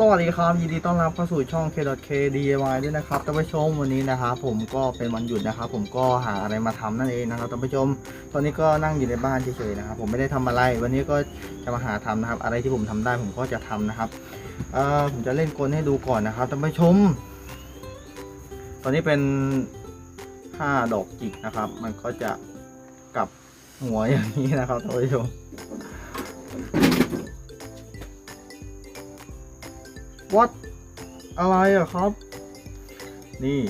สวัสดีครับยินดีต้อนรับเข้าสู่ช่อง K.K DIY ด้วยนะครับท่านผู้ชมวันนี้นะครับผมก็เป็นวันหยุดนะครับผมก็หาอะไรมาทำนั่นเองนะครับท่านผู้ชม ตอนนี้ก็นั่งอยู่ในบ้านเฉยๆนะครับผมไม่ได้ทำอะไร วันนี้ก็จะมาหาทำนะครับ อะไรที่ผมทำได้ผมก็จะทำนะครับเอ่อผมจะเล่นกลให้ดูก่อนนะครับท่านผู้ชม ตอนนี้เป็นห้าดอกจิกนะครับ มันก็จะกลับหัวอย่างนี้นะครับท่านผู้ชม What อะไรอะครับ นี่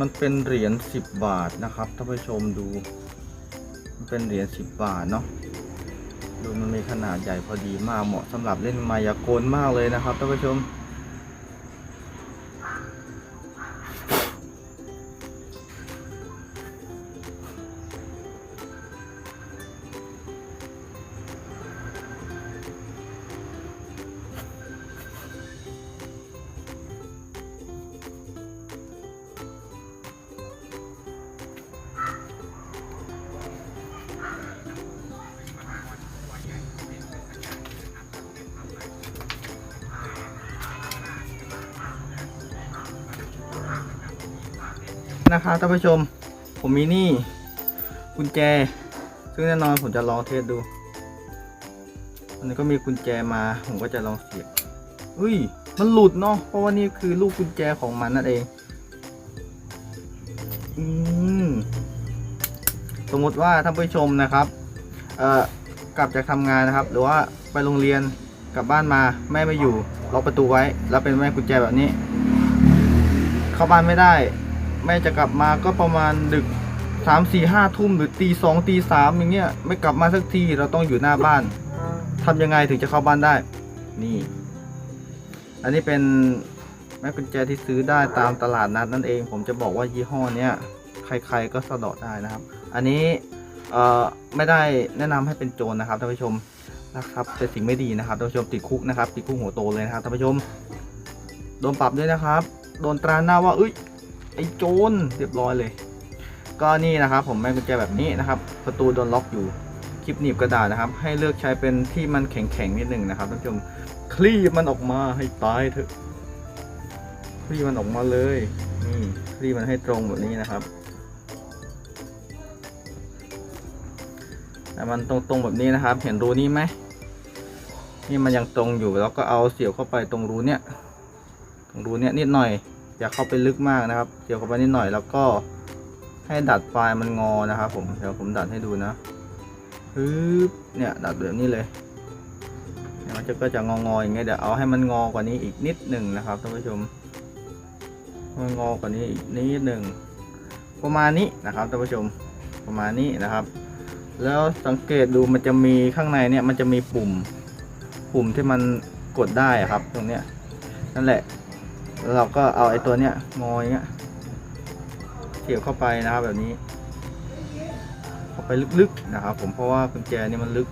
มันเป็นเหรียญสิบบาทนะครับท่านผู้ชมดู มันเป็นเหรียญสิบบาทเนาะดูมันมีขนาดใหญ่พอดีมากเหมาะสำหรับเล่นมายากลมากเลยนะครับท่านผู้ชม นะครับท่านผู้ชม ผมมีนี่กุญแจ ซึ่งแน่นอนผมจะลองเทสดูอันนี้ก็มีกุญแจมา ผมก็จะลองเสียบอุ้ย มันหลุดเนาะ เพราะว่านี่คือลูกกุญแจของมันนั่นเอง อืม สมมติว่าท่านผู้ชมนะครับ เอ่อ กลับจากทำงานนะครับ หรือว่าไปโรงเรียนกลับบ้านมาแม่ไม่อยู่ล็อกประตูไว้ แล้วเป็นแม่กุญแจแบบนี้ เข้าบ้านไม่ได้ แม่จะกลับมาก็ประมาณดึกสามสี่ห้าทุ่มหรือตีสองตีสามอย่างเงี้ยไม่กลับมาสักทีเราต้องอยู่หน้าบ้านทำยังไงถึงจะเข้าบ้านได้ นี่ อันนี้เป็นแม่กุญแจที่ซื้อได้ตามตลาดนัดนั่นเอง ผมจะบอกว่ายี่ห้อเนี้ยใครๆก็สะเดาะได้นะครับ อันนี้เอ่อไม่ได้แนะนำให้เป็นโจรนะครับท่านผู้ชมนะครับเป็นสิ่งไม่ดีนะครับท่านผู้ชมติดคุกนะครับติดคุกหัวโตเลยนะครับท่านผู้ชม โดนปรับด้วยนะครับ โดนตราหน้าว่าเอ้ย ไอ้โจรเรียบร้อยเลย ก็นี่นะครับผมแม่กุญแจแบบนี้นะครับ ประตูโดนล็อกอยู่คลิปหนีบกระดาษนะครับ ให้เลือกใช้เป็นที่มันแข็งๆนิดหนึ่งนะครับท่านผู้ชมคลี่มันออกมาให้ตายเถอะคลี่มันออกมาเลยนี่คลี่มันให้ตรงแบบนี้นะครับแต่มันตรงๆแบบนี้นะครับ เห็นรูนี้ไหมนี่มันยังตรงอยู่แล้วก็เอาเสียบเข้าไปตรงรูเนี้ยตรงรูเนี้ยนิดหน่อย อย่าเข้าไปลึกมากนะครับ เกี่ยวเข้าไปนิดหน่อยแล้วก็ให้ดัดปลายมันงอนะครับผมเดี๋ยวผมดัดให้ดูนะปึ๊บเนี่ยดัดแบบนี้เลยมันจะก็จะงองๆอย่างเงี้ยเดี๋ยวเอาให้มันงอกว่านี้อีกนิดหนึ่งนะครับท่านผู้ชมมันงอกว่านี้อีกนิดหนึ่งประมาณนี้นะครับท่านผู้ชมประมาณนี้นะครับ แล้วสังเกตดูมันจะมีข้างในเนี่ยมันจะมีปุ่ม ปุ่มที่มันกดได้ครับ ตรงเนี้ยนั่นแหละ แล้วเราก็เอาไอ้ตัวเนี้ยงอยเงี้ยเสียบเข้าไปนะครับแบบนี้เข้าไปลึกๆนะครับ ผมเพราะว่ากุญแจนี่มันลึก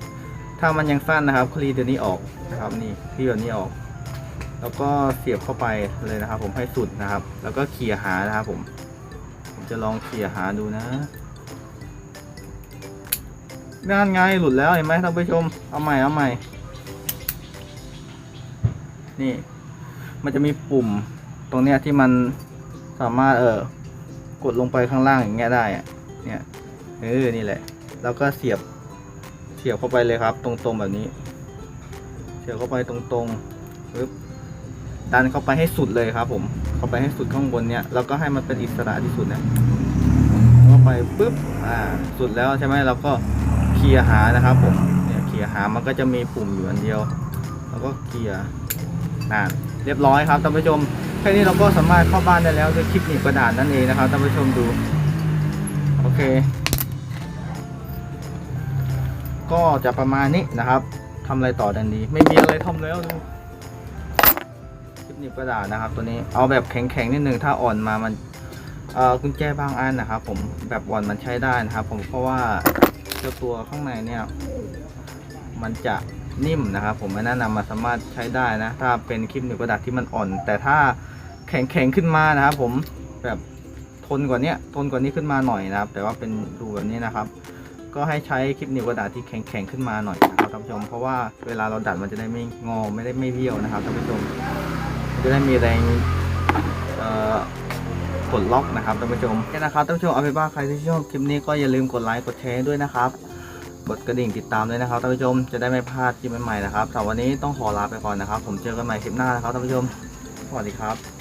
ถ้ามันยังสั้นนะครับคลีตัวนี้ออกนะครับนี่คลีแบบนี้ออก แล้วก็เสียบเข้าไปเลยนะครับ ผมให้สุดนะครับ แล้วก็เขี่ยหานะครับ ผม ผมจะลองเขี่ยหาดูนะนั่นไงหลุดแล้วเห็นไหมท่านผู้ชมเอาใหม่เอาใหม่นี่ มันจะมีปุ่ม ตรงเนี้ยที่มันสามารถเออกดลงไปข้างล่างอย่างเงี้ยได้เนี่ยเออนี่แหละ แล้วก็เสียบเสียบเข้าไปเลยครับ ตรงๆแบบนี้ เสียบเข้าไปตรงๆปึ๊บดันเข้าไปให้สุดเลยครับ ผม เข้าไปให้สุดข้างบนเนี้ยแล้วก็ให้มันเป็นอิสระที่สุดเนี่ยเข้าไปปึ๊บอ่าสุดแล้วใช่ไหมเราก็เคลียร์หานะครับ ผมเนี่ยเคลียร์หามันก็จะมีปุ่มอยู่อันเดียว แล้วก็เคลียร์อ่าเรียบร้อยครับท่านผู้ชม แค่นี้เราก็สามารถเข้าบ้านได้แล้วด้วยคลิปหนีบกระดาษนั่นเองนะครับท่านผู้ชมดู โอเค ก็จะประมาณนี้นะครับทำอะไรต่อดันดีไม่มีอะไรทำแล้วดูคลิปหนีบกระดาษนะครับ ตัวนี้เอาแบบแข็งๆนิดนึงถ้าอ่อนมามันเออกุญแจบางอันนะครับ ผมแบบอ่อนมันใช้ได้นะครับ ผมเพราะว่าเจ้าตัวข้างในเนี่ย มันจะ นิ่มนะครับผมไม่แนะนำมาสามารถใช้ได้นะ ถ้าเป็นคลิปหนีบกระดาษที่มันอ่อน แต่ถ้าแข็งแข็งขึ้นมานะครับผมแบบทนกว่านี้ทนกว่านี้ขึ้นมาหน่อยนะครับ แต่ว่าเป็นรูแบบนี้นะครับ ก็ให้ใช้คลิปหนิ้วกระดาษที่แข็งแข็งขึ้นมาหน่อยนะครับท่านผู้ชมเพราะว่าเวลาเราดัดมันจะได้ไม่งอไม่ได้ไม่เบี้ยวนะครับท่านผู้ชมจะได้มีแรงเอ่อกดล็อกนะครับท่านผู้ชมโอเคนะครับท่านผู้ชมเอาไปนว่าใครที่ชอบคลิปนี้ก็อย่าลืมกดไลค์กดแชร์ด้วยนะครับ กดกระดิ่งติดตามด้วยนะครับท่านผู้ชมจะได้ไม่พลาดคลิปใหม่ๆนะครับสำหรับวันนี้ต้องขอลาไปก่อนนะครับ ผมเจอกันใหม่คลิปหน้านะครับท่านผู้ชมสวัสดีครับ